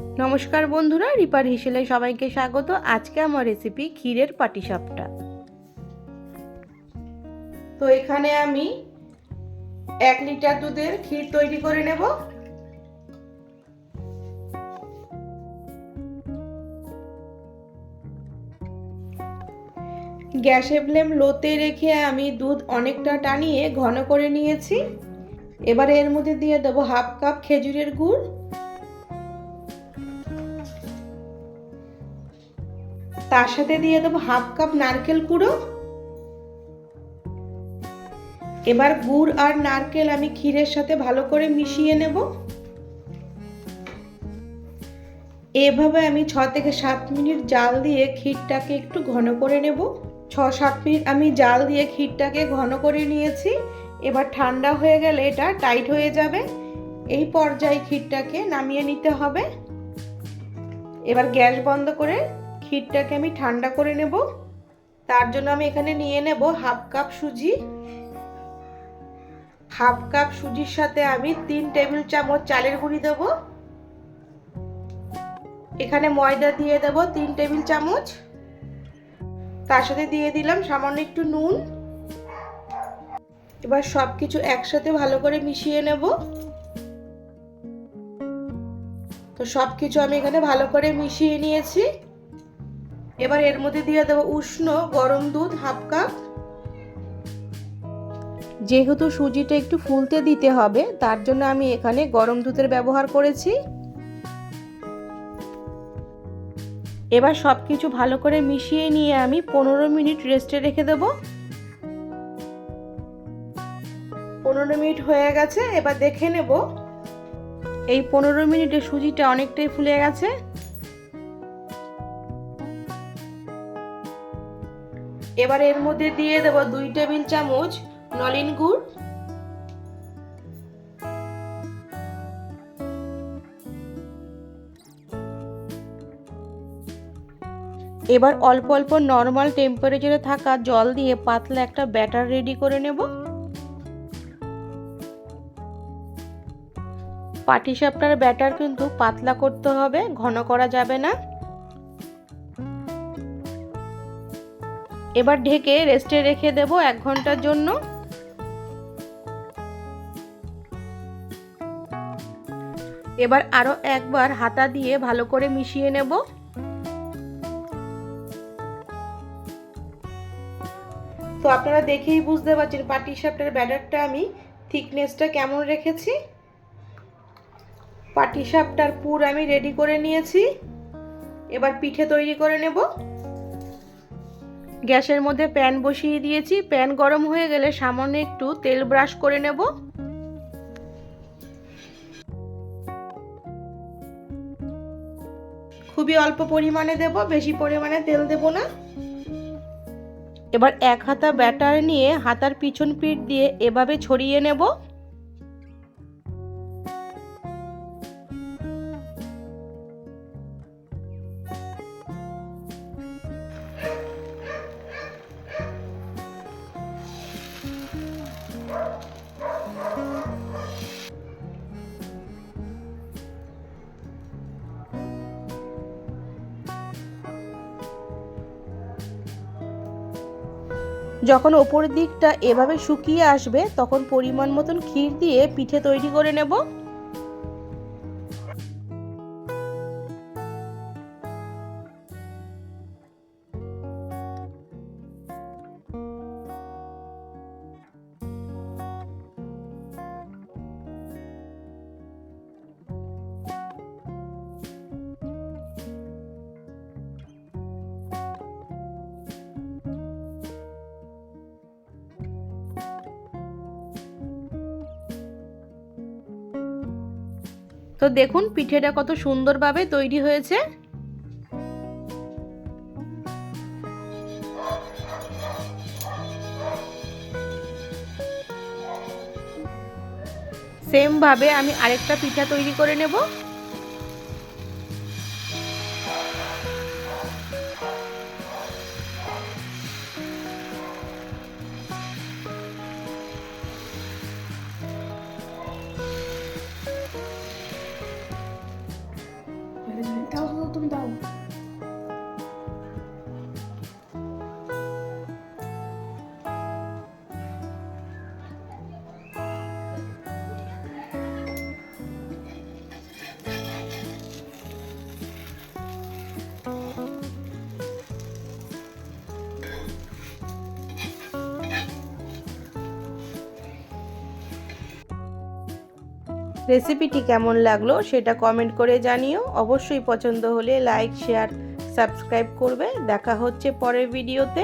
নমস্কার বন্ধুরা, রিপার হিসেলে সবাইকে স্বাগত। আজকে আমার রেসিপি ক্ষীরের পাটিসাপটা। তো এখানে আমি এক লিটার দুধের ক্ষীর তৈরি করে নেব। গ্যাসে ফ্লেম লোতে রেখে আমি দুধ অনেকটা টানিয়ে ঘন করে নিয়েছি। এবারে এর মধ্যে দিয়ে দেবো হাফ কাপ খেজুরের গুড়। তার সাথে দিয়ে দেবো হাফ কাপ নারকেল কুড়ো। এবার গুড় আর নারকেল আমি ক্ষীরের সাথে ভালো করে মিশিয়ে নেব। এভাবে আমি ছ থেকে সাত মিনিট জাল দিয়ে ক্ষীরটাকে একটু ঘন করে নেব। ছ সাত মিনিট আমি জাল দিয়ে ক্ষীরটাকে ঘন করে নিয়েছি। এবার ঠান্ডা হয়ে গেলে এটা টাইট হয়ে যাবে। এই পর্যায়ে ক্ষীরটাকে নামিয়ে নিতে হবে। এবার গ্যাস বন্ধ করে ক্ষীরটাকে আমি ঠান্ডা করে নেব। তার জন্য আমি এখানে নিয়ে নেব হাফ কাপ সুজি। হাফ কাপ সুজির সাথে আমি তিন টেবিল চামচ চালের গুঁড়ি দেব। এখানে ময়দা দিয়ে দেব তিন টেবিল চামচ। তার সাথে দিয়ে দিলাম সামান্য একটু নুন। এবার সব কিছু একসাথে ভালো করে মিশিয়ে নেব। তো সব কিছু আমি এখানে ভালো করে মিশিয়ে নিয়েছি। এবার এর মধ্যে দিয়ে দেবো উষ্ণ গরম দুধ, হাফ কাপ। যেহেতু সুজিটা একটু ফুলতে দিতে হবে, তার জন্য আমি এখানে গরম দুধের ব্যবহার করেছি। এবার সব কিছু ভালো করে মিশিয়ে নিয়ে আমি পনেরো মিনিট রেস্টে রেখে দেব। পনেরো মিনিট হয়ে গেছে, এবার দেখে নেব। এই পনেরো মিনিটে সুজিটা অনেকটাই ফুলে গেছে। এবার এর মধ্যে দিয়ে দেব দুই টেবিল চামচ নলিন গুড়। এবার অল্প অল্প নর্মাল টেম্পারেচারে থাকা জল দিয়ে পাতলা একটা ব্যাটার রেডি করে নেব। পাটিসাপটার ব্যাটার কিন্তু পাতলা করতে হবে, ঘন করা যাবে না। এবার ঢেকে রেস্টে রেখে দেব এক ঘণ্টার জন্য। এবার আরও একবার হাতা দিয়ে ভালো করে মিশিয়ে নেব। তো আপনারা দেখেই বুঝতে পারছেন পাটি সাপটার ব্যাটারটা আমি থিকনেসটা কেমন রেখেছি। পাটি সাপটার পুর আমি রেডি করে নিয়েছি। এবার পিঠে তৈরি করে নেব। গ্যাসের মধ্যে প্যান বসিয়ে দিয়েছি। প্যান গরম হয়ে গেলে সামান্য একটু তেল ব্রাশ করে নেব। খুবই অল্প পরিমাণে দেব, বেশি পরিমাণে তেল দেব না। এবার এক হাতা ব্যাটার নিয়ে হাতার পিছন পিঠ দিয়ে এভাবে ছড়িয়ে নেব। যখন ওপরের দিকটা এভাবে শুকিয়ে আসবে, তখন পরিমাণ মতন ক্ষীর দিয়ে পিঠে তৈরি করে নেব। তো দেখুন পিঠেটা কত সুন্দরভাবে তৈরি হয়েছে। সেমভাবে আমি আরেকটা পিঠা তৈরি করে নেব। রেসিপিটি কেমন লাগল সেটা কমেন্ট করে জানিও। অবশ্যই পছন্দ হলে লাইক শেয়ার সাবস্ক্রাইব করবে। দেখা হচ্ছে পরের ভিডিওতে